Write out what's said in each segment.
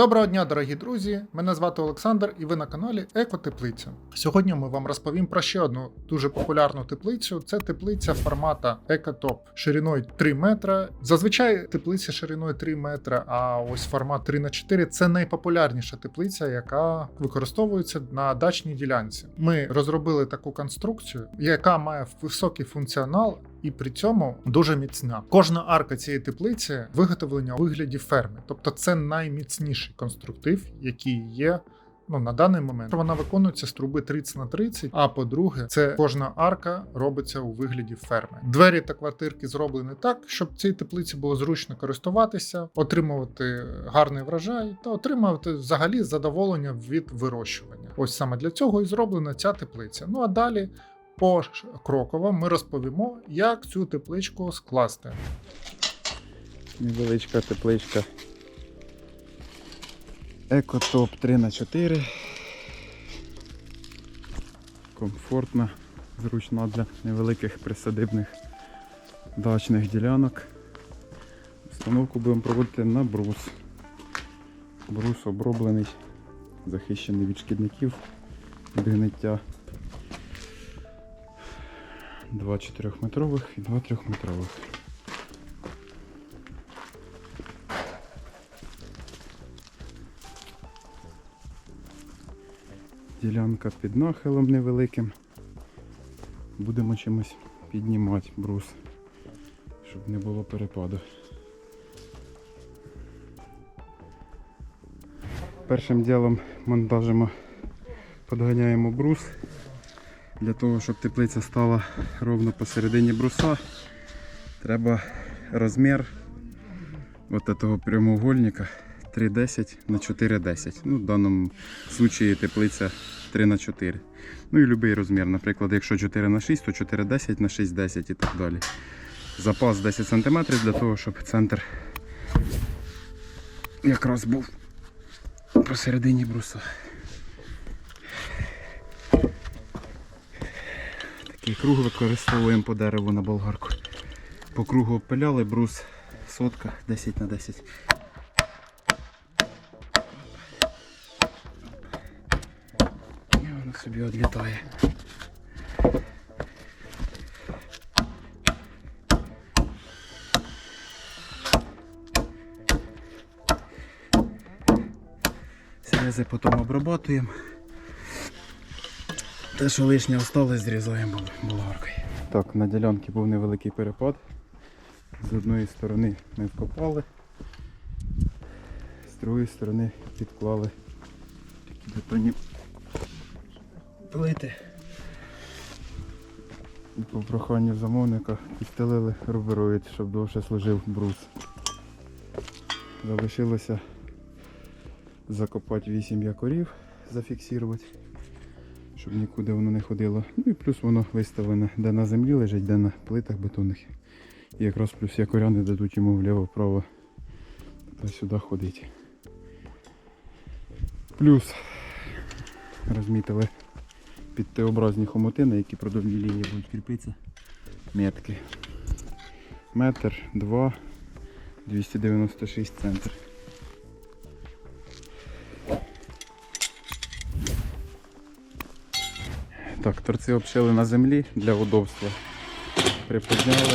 Доброго дня, дорогі друзі! Мене звати Олександр, і ви на каналі Екотеплиця. Сьогодні ми вам розповім про ще одну дуже популярну теплицю. Це теплиця формата Екотоп шириною 3 метра. Зазвичай теплиця шириною 3 метра, а ось формат 3 на 4 це найпопулярніша теплиця, яка використовується на дачній ділянці. Ми розробили таку конструкцію, яка має високий функціонал. І при цьому дуже міцна. Кожна арка цієї теплиці виготовлення у вигляді ферми, тобто це найміцніший конструктив, який є. Ну, на даний момент вона виконується з труби 30 на 30, А по-друге, це кожна арка робиться у вигляді ферми. Двері та квартирки зроблені так, щоб цій теплиці було зручно користуватися, отримувати гарний врожай та отримувати взагалі задоволення від вирощування. Ось саме для цього і зроблена ця теплиця. Ну а далі покроково ми розповімо, як цю тепличку скласти. Невеличка тепличка. Екотоп 3 на 4 Комфортна, зручна для невеликих присадибних дачних ділянок. Установку будемо проводити на брус. Брус оброблений, захищений від шкідників, від гниття. Два 4-метрових і два 3-метрових. Ділянка під нахилом невеликим. Будемо чимось піднімати брус, щоб не було перепаду. Першим ділом монтажимо, подганяємо брус для того, щоб теплиця стала ровно посередині бруса. Треба розмір от этого прямоугольника 3,10 на 4,10. Ну, в даному случаї теплиця 3 на 4. Ну і будь-який розмір. Наприклад, якщо 4 на 6, то 4,10 на 6,10 і так далі. Запас 10 см для того, щоб центр якраз був посередині бруса. Такий круг використовуємо по дереву на болгарку. По кругу обпиляли брус сотка 10 на 10. І воно собі відлітає. Срези потім обрабатуємо. Те, що лишнє осталось, зрізаємо болгаркою. Так, на ділянці був невеликий перепад. З одної сторони ми вкопали, з другої сторони підклали такі бетонні плити. І по проханню замовника підстелили рубероїд, щоб довше служив брус. Залишилося закопати 8 якорів, зафіксувати, щоб нікуди воно не ходило. Ну і плюс воно виставлене, де на землі лежить, де на плитах бетонних. І якраз плюс якоря не дадуть йому вліво-вправо сюди ходити. Плюс розмітили під Т-образні хомутини, які продовні лінії будуть кріпитися. Метки. Метр, два, 296 центр. Так, торці обшили на землі для удобства. Приподняли.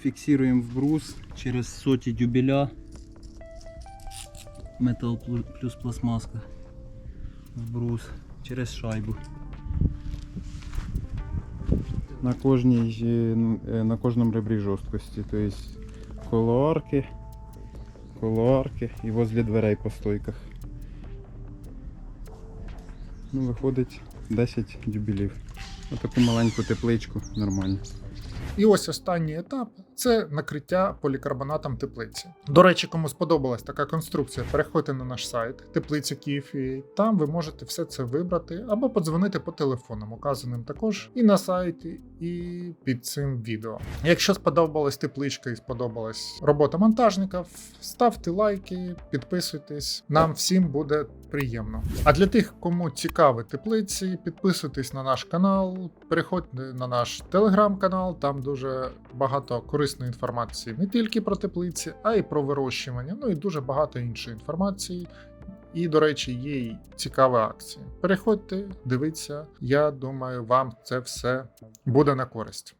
Фіксуємо в брус через соті дюбеля. Метал плюс пластмаска. В брус через шайбу. На кожній, е, е, на кожному ребрі жорсткості, тобто коло арки, коло арки і возле дверей по стойках. Ну, виходить 10 дюбілів. Отаку маленьку тепличку нормально. І ось останній етап це накриття полікарбонатом теплиці. До речі, кому сподобалась така конструкція, переходьте на наш сайт теплиця Київ. Там ви можете все це вибрати або подзвонити по телефонам, указаним також і на сайті, і під цим відео. Якщо сподобалась тепличка і сподобалась робота монтажника, ставте лайки, підписуйтесь. Нам всім буде приємно. А для тих, кому цікаві теплиці, підписуйтесь на наш канал, переходьте на наш телеграм-канал. Там дуже багато корисної інформації не тільки про теплиці, а й про вирощування. Ну і дуже багато іншої інформації. І, до речі, є й цікава акція. Переходьте, дивіться. Я думаю, вам це все буде на користь.